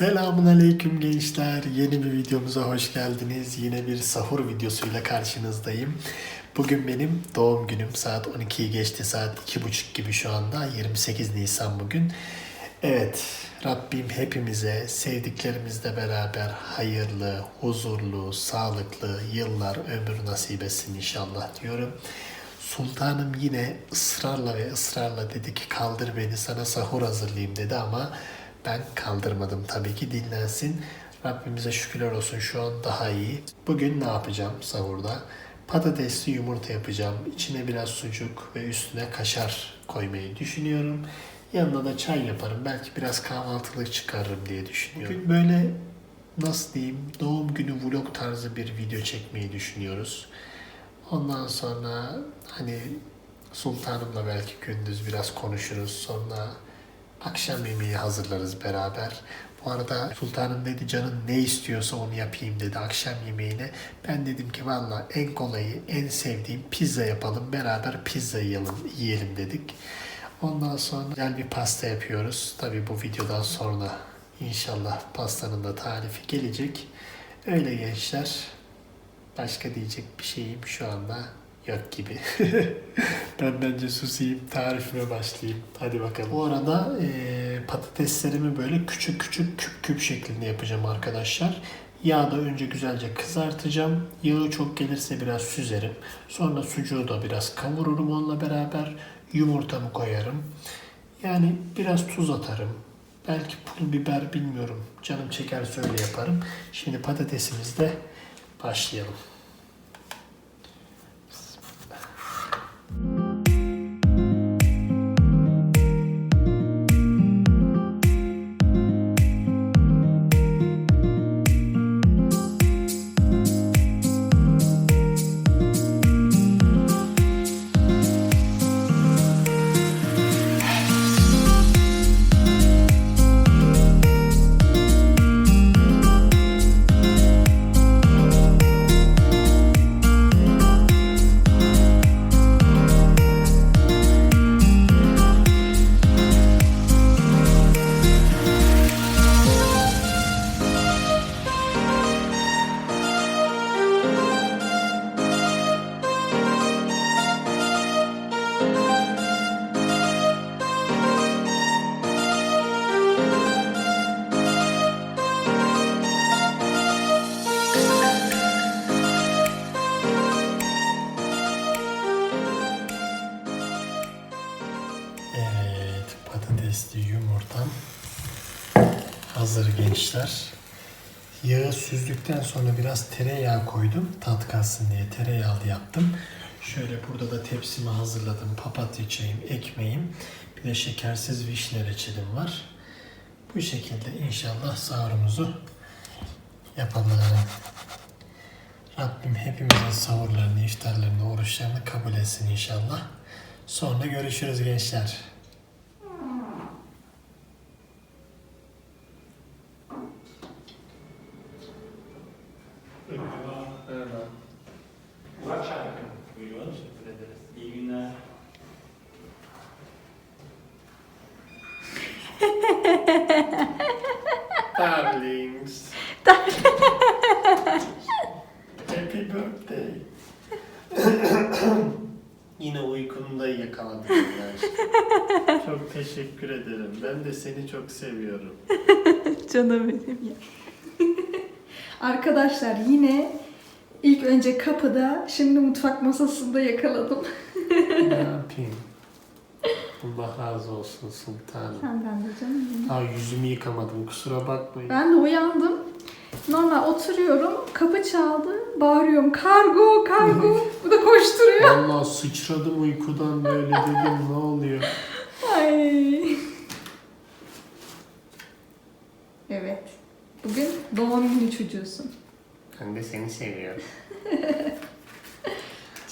Selamun aleyküm gençler. Yeni bir videomuza hoş geldiniz. Yine bir sahur videosuyla karşınızdayım. Bugün benim doğum günüm. Saat 12'yi geçti. Saat 2.30 gibi şu anda. 28 Nisan bugün. Evet, Rabbim hepimize sevdiklerimizle beraber hayırlı, huzurlu, sağlıklı yıllar, ömür nasip etsin inşallah diyorum. Sultanım yine ısrarla ve ısrarla dedi ki kaldır beni sana sahur hazırlayayım dedi ama ben kaldırmadım tabii ki dinlensin. Rabbimize şükürler olsun şu an daha iyi. Bugün ne yapacağım sahurda? Patatesli yumurta yapacağım. İçine biraz sucuk ve üstüne kaşar koymayı düşünüyorum. Yanına da çay yaparım. Belki biraz kahvaltılık çıkarırım diye düşünüyorum. Bugün böyle nasıl diyeyim doğum günü vlog tarzı bir video çekmeyi düşünüyoruz. Ondan sonra hani sultanımla belki gündüz biraz konuşuruz. Sonra akşam yemeği hazırlarız beraber. Bu arada sultanım dedi canın ne istiyorsa onu yapayım dedi akşam yemeğine. Ben dedim ki valla en kolayı, en sevdiğim pizza yapalım. Beraber pizza yiyelim, yiyelim dedik. Ondan sonra güzel bir pasta yapıyoruz. Tabii bu videodan sonra inşallah pastanın da tarifi gelecek. Öyle gençler. Başka diyecek bir şeyim şu anda yok gibi. ben bence susayım, tarifime başlayayım. Hadi bakalım. Bu arada eee, patateslerimi böyle küçük küçük küp küp şeklinde yapacağım arkadaşlar. Yağda önce güzelce kızartacağım. Yağı çok gelirse biraz süzerim. Sonra sucuğu da biraz kavururum onunla beraber. Yumurtamı koyarım. Yani biraz tuz atarım. Belki pul biber bilmiyorum. Canım çekerse öyle yaparım. Şimdi patatesimizle başlayalım. Gençler. Yağı süzdükten sonra biraz tereyağı koydum. Tat kalsın diye tereyağlı yaptım. Şöyle burada da tepsimi hazırladım. Papatya çayım, ekmeğim. Bir de şekersiz vişne reçelim var. Bu şekilde inşallah sahurumuzu yapalım. Rabbim hepimizin sahurlarını, iftarlarını, oruçlarını kabul etsin inşallah. Sonra görüşürüz gençler. Darlings. Happy birthday. Yine uykunu da yakaladım. ya. çok teşekkür ederim. Ben de seni çok seviyorum. Canım benim ya. Arkadaşlar yine ilk önce kapıda, şimdi mutfak masasında yakaladım. Allah razı olsun sultanım. Senden de canım benim. Ha yüzümü yıkamadım kusura bakmayın. Ben de uyandım. Normal oturuyorum, kapı çaldı, bağırıyorum kargo kargo. Bu da koşturuyor. Vallahi sıçradım uykudan böyle dedim ne oluyor? Ay. Evet. Bugün doğum günü çocuğusun. Ben de seni seviyorum.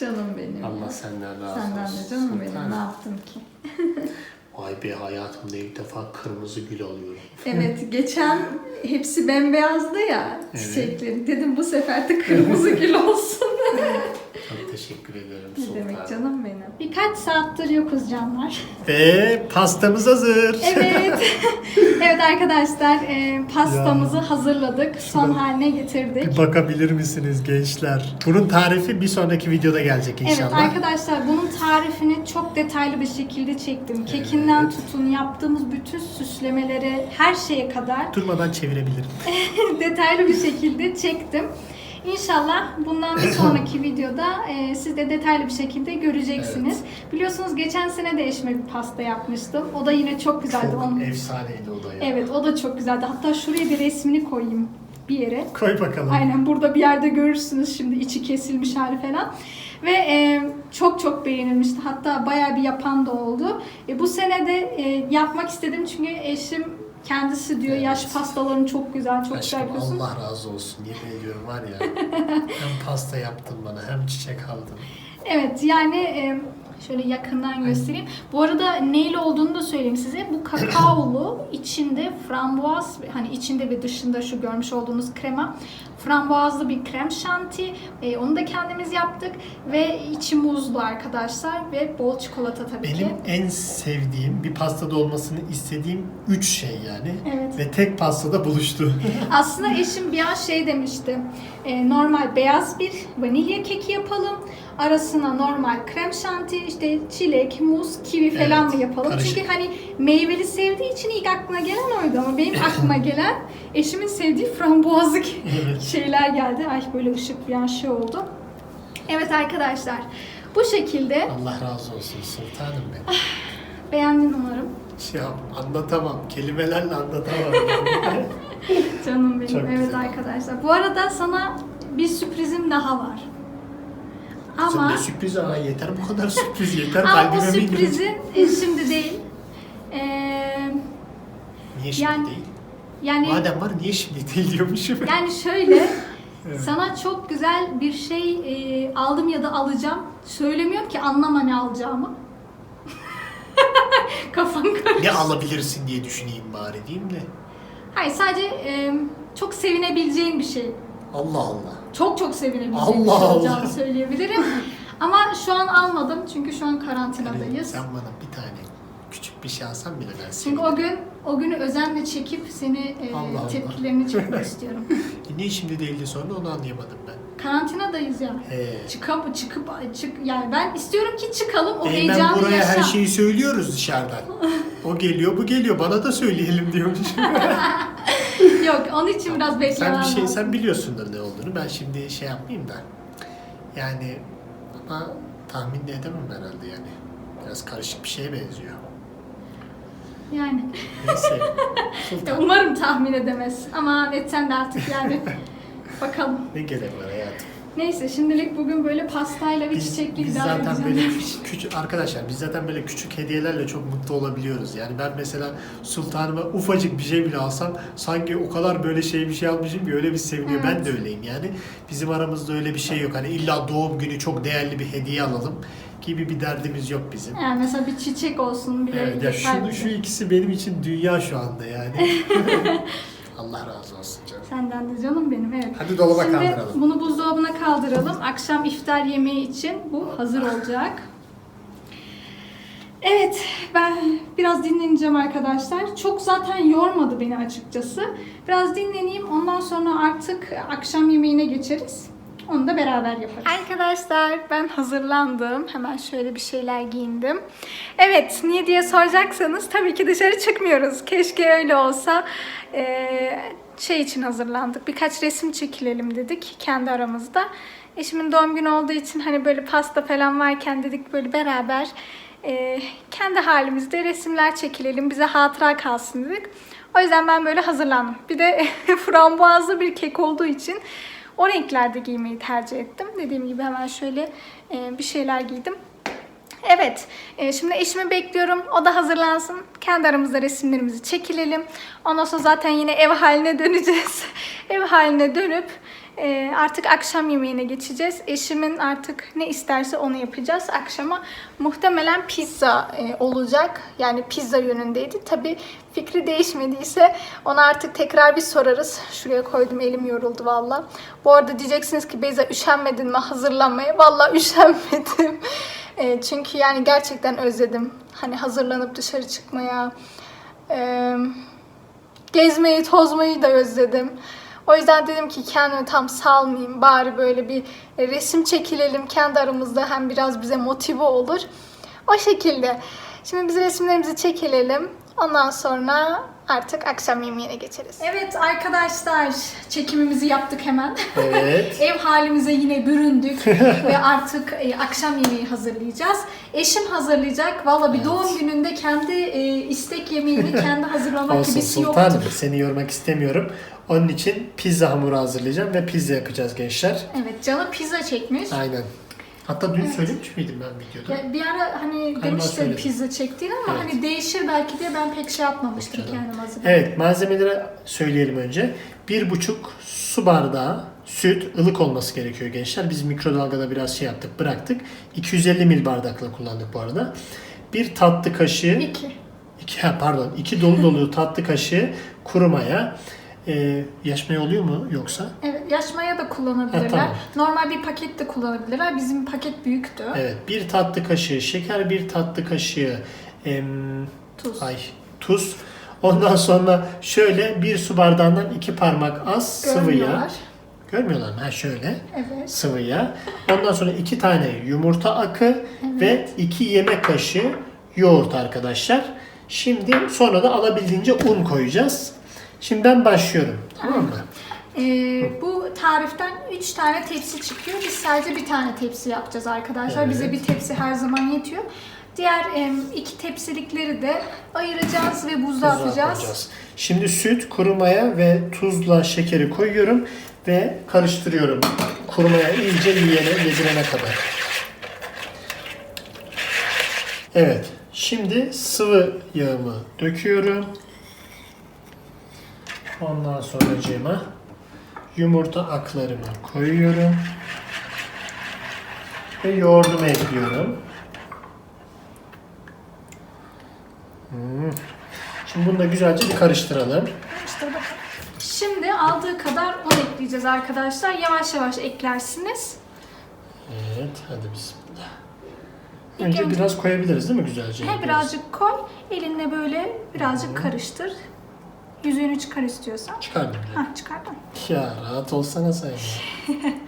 Canım benim. Allah ya. senden razı Senden olsun. de canım benim. Sultanım. Ne yaptım ki? Vay be hayatımda ilk defa kırmızı gül alıyorum. Evet, geçen hepsi bembeyazdı ya Evet. Dedim bu sefer de kırmızı gül olsun. Çok teşekkür ederim Ne Sultan. demek canım benim. Birkaç saattir yokuz canlar. Ve pastamız hazır. Evet. evet arkadaşlar e, pastamızı hazırladık. Son Şurada- haline getirdik. Bir bakabilir misiniz gençler? Bunun tarifi bir sonraki videoda gelecek Evet inşallah. arkadaşlar bunun tarifini çok detaylı bir şekilde çektim. Kekinden Evet. tutun yaptığımız bütün süslemelere her şeye kadar Durmadan çevirebilirim. detaylı bir şekilde çektim. İnşallah bundan bir sonraki videoda e, siz de detaylı bir şekilde göreceksiniz. Biliyorsunuz geçen sene de eşime bir pasta yapmıştım. O da yine çok güzeldi. Çok Onun- efsaneydi o da ya. Evet o da çok güzeldi. Hatta şuraya bir resmini koyayım bir yere. Koy bakalım. Aynen burada bir yerde görürsünüz şimdi içi kesilmiş hali falan. Ve e, çok çok beğenilmişti. Hatta bayağı bir yapan da oldu. E, bu sene de e, yapmak istedim çünkü eşim kendisi diyor Evet. yaş pastaların çok güzel, çok güzel Aşkım yapıyorsun. Allah razı olsun. Yemin ediyorum var ya. hem pasta yaptın bana hem çiçek aldın. Evet yani e, şöyle yakından göstereyim. Bu arada neyle olduğunu da söyleyeyim size. Bu kakaolu içinde frambuaz hani içinde ve dışında şu görmüş olduğunuz krema frambuazlı bir krem şanti. E, onu da kendimiz yaptık ve içi muzlu arkadaşlar ve bol çikolata tabii Benim ki. en sevdiğim bir pastada olmasını istediğim üç şey yani. Evet. Ve tek pastada buluştu. Aslında eşim bir an şey demişti. e, normal beyaz bir vanilya keki yapalım. Arasına normal krem şanti, işte çilek, muz, kivi falan Evet, mı yapalım? karışık. Çünkü hani meyveli sevdiği için ilk aklına gelen oydu ama benim aklıma gelen eşimin sevdiği frambuazlı Evet. Şeyler geldi. Ay böyle ışık bir an şey oldu. Evet arkadaşlar bu şekilde Allah razı olsun sultanım benim. beğendin umarım. Şey yap, anlatamam. Kelimelerle anlatamam. Canım benim. Çok evet güzel. arkadaşlar. Bu arada sana bir sürprizim daha var. Ama ne sürpriz ama yeter bu kadar sürpriz yeter. ama bu sürprizin şimdi değil. Ee, Niye şimdi Yani- değil? Yani Madem var niye şimdi değil diyormuşum. yani şöyle Evet. sana çok güzel bir şey e, aldım ya da alacağım. Söylemiyorum ki anlama ne alacağımı. Kafan karıştı. Ne alabilirsin diye düşüneyim bari diyeyim de. Hayır sadece e, çok sevinebileceğin bir şey. Allah Allah. Çok çok sevinebileceğin bir Allah şey Allah. olacağını söyleyebilirim. Ama şu an almadım çünkü şu an karantinadayız. sen bana bir tane küçük bir şey alsan bile ben Çünkü o gün o günü özenle çekip seni e, Allah Allah. tepkilerini çekmek istiyorum. E niye şimdi değildi sonra onu anlayamadım ben. Karantinadayız ya. He. Çıkıp çıkıp çık yani ben istiyorum ki çıkalım o E, heyecanı ben buraya yaşa. her şeyi söylüyoruz dışarıdan. O geliyor bu geliyor bana da söyleyelim diyormuş. Yok onun için biraz sen beklemem bir şey lazım. sen biliyorsundur ne olduğunu. Ben şimdi şey yapmayayım da. Yani ama tahmin de edemem herhalde yani. Biraz karışık bir şeye benziyor. Yani Neyse. Sultan. umarım tahmin edemez. Ama etsen de artık yani bakalım. Ne gerek var hayatım? Neyse şimdilik bugün böyle pastayla ve çiçekli biz zaten böyle küçük, arkadaşlar biz zaten böyle küçük hediyelerle çok mutlu olabiliyoruz. Yani ben mesela sultanıma ufacık bir şey bile alsam sanki o kadar böyle şey bir şey almışım ki öyle bir seviniyor. Ben de öyleyim yani. Bizim aramızda öyle bir şey yok. Hani illa doğum günü çok değerli bir hediye alalım gibi bir derdimiz yok bizim. Yani mesela bir çiçek olsun bile Evet, ya bize. şu ikisi benim için dünya şu anda yani. Allah razı olsun canım. Senden de canım benim evet. Hadi dolaba Şimdi kaldıralım. bunu buzdolabına kaldıralım. Akşam iftar yemeği için bu hazır olacak. Evet, ben biraz dinleneceğim arkadaşlar. Çok zaten yormadı beni açıkçası. Biraz dinleneyim. Ondan sonra artık akşam yemeğine geçeriz. Onu da beraber yaparız. Arkadaşlar ben hazırlandım. Hemen şöyle bir şeyler giyindim. Evet niye diye soracaksanız tabii ki dışarı çıkmıyoruz. Keşke öyle olsa. Ee, şey için hazırlandık. Birkaç resim çekilelim dedik kendi aramızda. Eşimin doğum günü olduğu için hani böyle pasta falan varken dedik böyle beraber e, kendi halimizde resimler çekilelim. Bize hatıra kalsın dedik. O yüzden ben böyle hazırlandım. Bir de frambuazlı bir kek olduğu için o renklerde giymeyi tercih ettim. Dediğim gibi hemen şöyle e, bir şeyler giydim. Evet, e, şimdi eşimi bekliyorum. O da hazırlansın. Kendi aramızda resimlerimizi çekilelim. Ondan sonra zaten yine ev haline döneceğiz. ev haline dönüp Ee, artık akşam yemeğine geçeceğiz. Eşimin artık ne isterse onu yapacağız. Akşama muhtemelen pizza e, olacak. Yani pizza yönündeydi. Tabii fikri değişmediyse ona artık tekrar bir sorarız. Şuraya koydum elim yoruldu valla. Bu arada diyeceksiniz ki Beyza üşenmedin mi hazırlanmaya? Valla üşenmedim. E, çünkü yani gerçekten özledim. Hani hazırlanıp dışarı çıkmaya, e, gezmeyi, tozmayı da özledim. O yüzden dedim ki kendimi tam salmayayım. Bari böyle bir resim çekilelim kendi aramızda. Hem biraz bize motive olur. O şekilde. Şimdi biz resimlerimizi çekilelim. Ondan sonra artık akşam yemeğine geçeriz. Evet arkadaşlar çekimimizi yaptık hemen. Evet. Ev halimize yine büründük ve artık e, akşam yemeği hazırlayacağız. Eşim hazırlayacak. Valla bir doğum gününde kendi e, istek yemeğini kendi hazırlamak Olsun gibisi sultanım yoktur. seni yormak istemiyorum. Onun için pizza hamuru hazırlayacağım ve pizza yapacağız gençler. Evet canı pizza çekmiş. Aynen. Hatta dün söylemiş miydim ben videoda? Ya bir ara hani Galiba demiştin söyledim. pizza çektiğini ama Evet. hani değişir belki diye ben pek şey yapmamıştım canım. kendim hazırlamak. Evet malzemeleri söyleyelim önce. Bir buçuk su bardağı süt ılık olması gerekiyor gençler. Biz mikrodalgada biraz şey yaptık bıraktık. 250 mil bardakla kullandık bu arada. Bir tatlı kaşığı İki. iki, ha, pardon iki dolu dolu tatlı kaşığı kuru maya. Ee, yaş maya oluyor mu yoksa? Evet yaş maya da kullanabilirler. Ha, tamam. Normal bir paket de kullanabilirler. Bizim paket büyüktü. Evet bir tatlı kaşığı şeker, bir tatlı kaşığı em, Tuz. ay tuz. Ondan sonra şöyle bir su bardağından iki parmak az sıvı yağ. Görmüyorlar. Mı? Ha şöyle Evet. sıvı yağ. Ondan sonra iki tane yumurta akı ve iki yemek kaşığı yoğurt arkadaşlar. Şimdi sonra da alabildiğince un koyacağız. Şimdi ben başlıyorum. Tamam mı? Ee, bu tariften 3 tane tepsi çıkıyor. Biz sadece bir tane tepsi yapacağız arkadaşlar. Evet. Bize bir tepsi her zaman yetiyor. Diğer iki tepsilikleri de ayıracağız ve buzluğa atacağız. Şimdi süt, kuru maya ve tuzla şekeri koyuyorum ve karıştırıyorum. Kuru maya iyice yiyene, yedirene kadar. Evet. Şimdi sıvı yağımı döküyorum. Ondan sonra cema yumurta aklarımı koyuyorum. Ve yoğurdumu ekliyorum. Hmm. Şimdi bunu da güzelce bir karıştıralım. Şimdi aldığı kadar un ekleyeceğiz arkadaşlar. Yavaş yavaş eklersiniz. Evet, hadi bismillah. Önce önce- biraz koyabiliriz değil mi güzelce? He birazcık koy. Elinle böyle birazcık karıştır. Yüzüğünü çıkar istiyorsan. Çıkardım bile. Hah çıkardın. Ya rahat olsana sen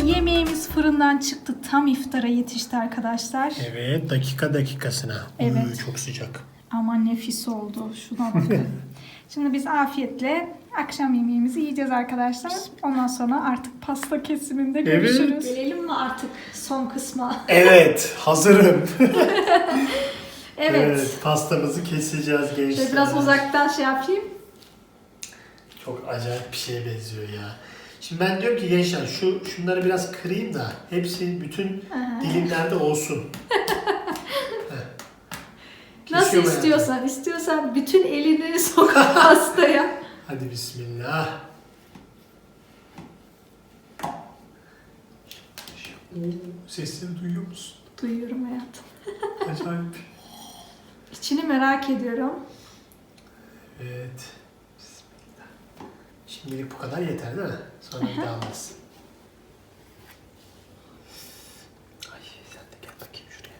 Köftemiz fırından çıktı. Tam iftara yetişti arkadaşlar. Evet dakika dakikasına. Evet. Uy, çok sıcak. Aman nefis oldu. Şuna bakın. Şimdi biz afiyetle akşam yemeğimizi yiyeceğiz arkadaşlar. Ondan sonra artık pasta kesiminde görüşürüz. Gelelim mi artık son kısma? Evet hazırım. Evet. pastamızı keseceğiz gençler. Şöyle biraz uzaktan şey yapayım. Çok acayip bir şeye benziyor ya. Şimdi ben diyorum ki gençler şu şunları biraz kırayım da hepsi bütün Aha. dilimlerde olsun. Nasıl Kesiyorum hayatım. istiyorsan, istiyorsan bütün elini sok pastaya. Hadi bismillah. Oo, sesleri duyuyor musun? Duyuyorum hayatım. Acayip. İçini merak ediyorum. Evet. Bismillah. Şimdilik bu kadar yeter değil mi? Sonra bir daha alırız. Ay sen de gel bakayım şuraya.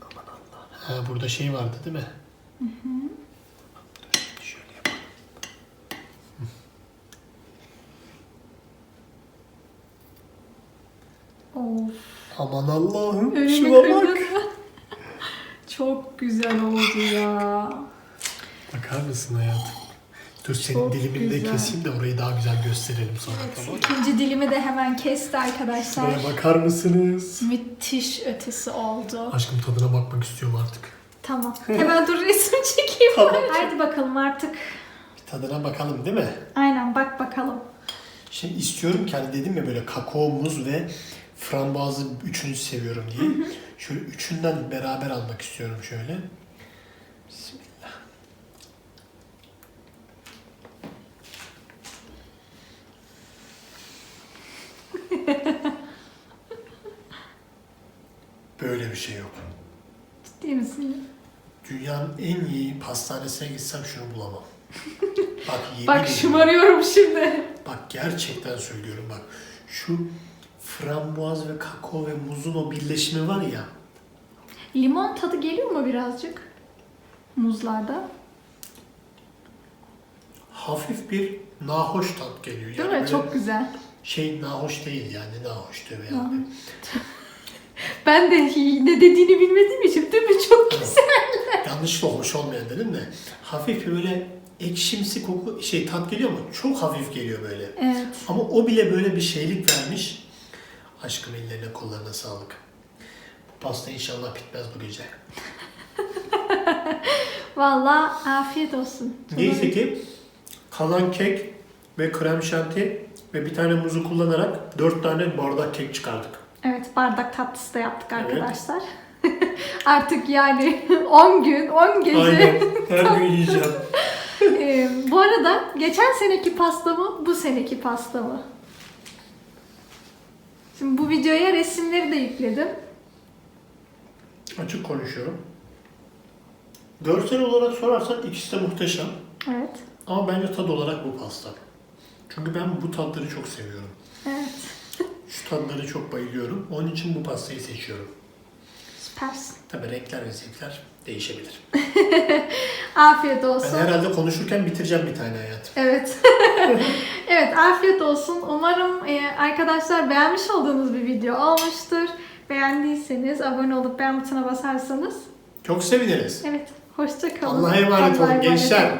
Aman Allah. Ha burada şey vardı değil mi? Hı hı. Dur şimdi şöyle yapalım. Of. Aman Allah'ım. Önümü Şuna kırdın mı? Çok güzel oldu ya. Mısın hayatım? Dur senin Çok dilimini de güzel. keseyim de orayı daha güzel gösterelim sonra tamam? İkinci dilimi de hemen kesti arkadaşlar. Şuraya bakar mısınız? Müthiş ötesi oldu. Aşkım tadına bakmak istiyorum artık. Tamam. Hemen dur resim çekeyim. Tamam. Haydi bakalım artık. Bir tadına bakalım değil mi? Aynen bak bakalım. Şimdi istiyorum ki hani dedim ya böyle kakao, muz ve frambuazı üçünü seviyorum diye. Şöyle üçünden beraber almak istiyorum şöyle. Bismillah. Böyle bir şey yok. Ciddi misin? Dünyanın en iyi pastanesine gitsem şunu bulamam. Bak yemin Bak ediyorum. şımarıyorum şimdi. Bak gerçekten söylüyorum bak. Şu frambuaz ve kakao ve muzun o birleşimi var ya. Limon tadı geliyor mu birazcık? Muzlarda. Hafif bir nahoş tat geliyor. Değil Yani mi? böyle Çok güzel. Şey nahoş değil yani nahoş tövbe Nahoş. Ben de ne dediğini bilmediğim için değil mi? Çok güzel. Yanlışlıkla hoş olmayan dedim de. Hafif böyle ekşimsi koku şey tat geliyor mu? Çok hafif geliyor böyle. Evet. Ama o bile böyle bir şeylik vermiş. Aşkım ellerine kollarına sağlık. Bu pasta inşallah bitmez bu gece. Vallahi afiyet olsun. Neyse ki kalan kek ve krem şanti ve bir tane muzu kullanarak dört tane bardak kek çıkardık. Evet bardak tatlısı da yaptık arkadaşlar. Artık yani 10 gün 10 gece. Aynen. Her gün yiyeceğim. Ee, bu arada geçen seneki pasta mı bu seneki pasta mı? Şimdi bu videoya resimleri de yükledim. Açık konuşuyorum. Görsel olarak sorarsan ikisi de muhteşem. Evet. Ama bence tad olarak bu pasta. Çünkü ben bu tatları çok seviyorum. Evet. Şu tatları çok bayılıyorum. Onun için bu pastayı seçiyorum. Süpersin. Tabii renkler ve zevkler değişebilir. Afiyet Ben olsun. herhalde konuşurken bitireceğim bir tane hayat. Evet. evet afiyet olsun. Umarım e, arkadaşlar beğenmiş olduğunuz bir video olmuştur. Beğendiyseniz abone olup beğen butonuna basarsanız. Çok seviniriz. Evet. Hoşça kalın. Allah'a emanet olun emanet gençler. olun.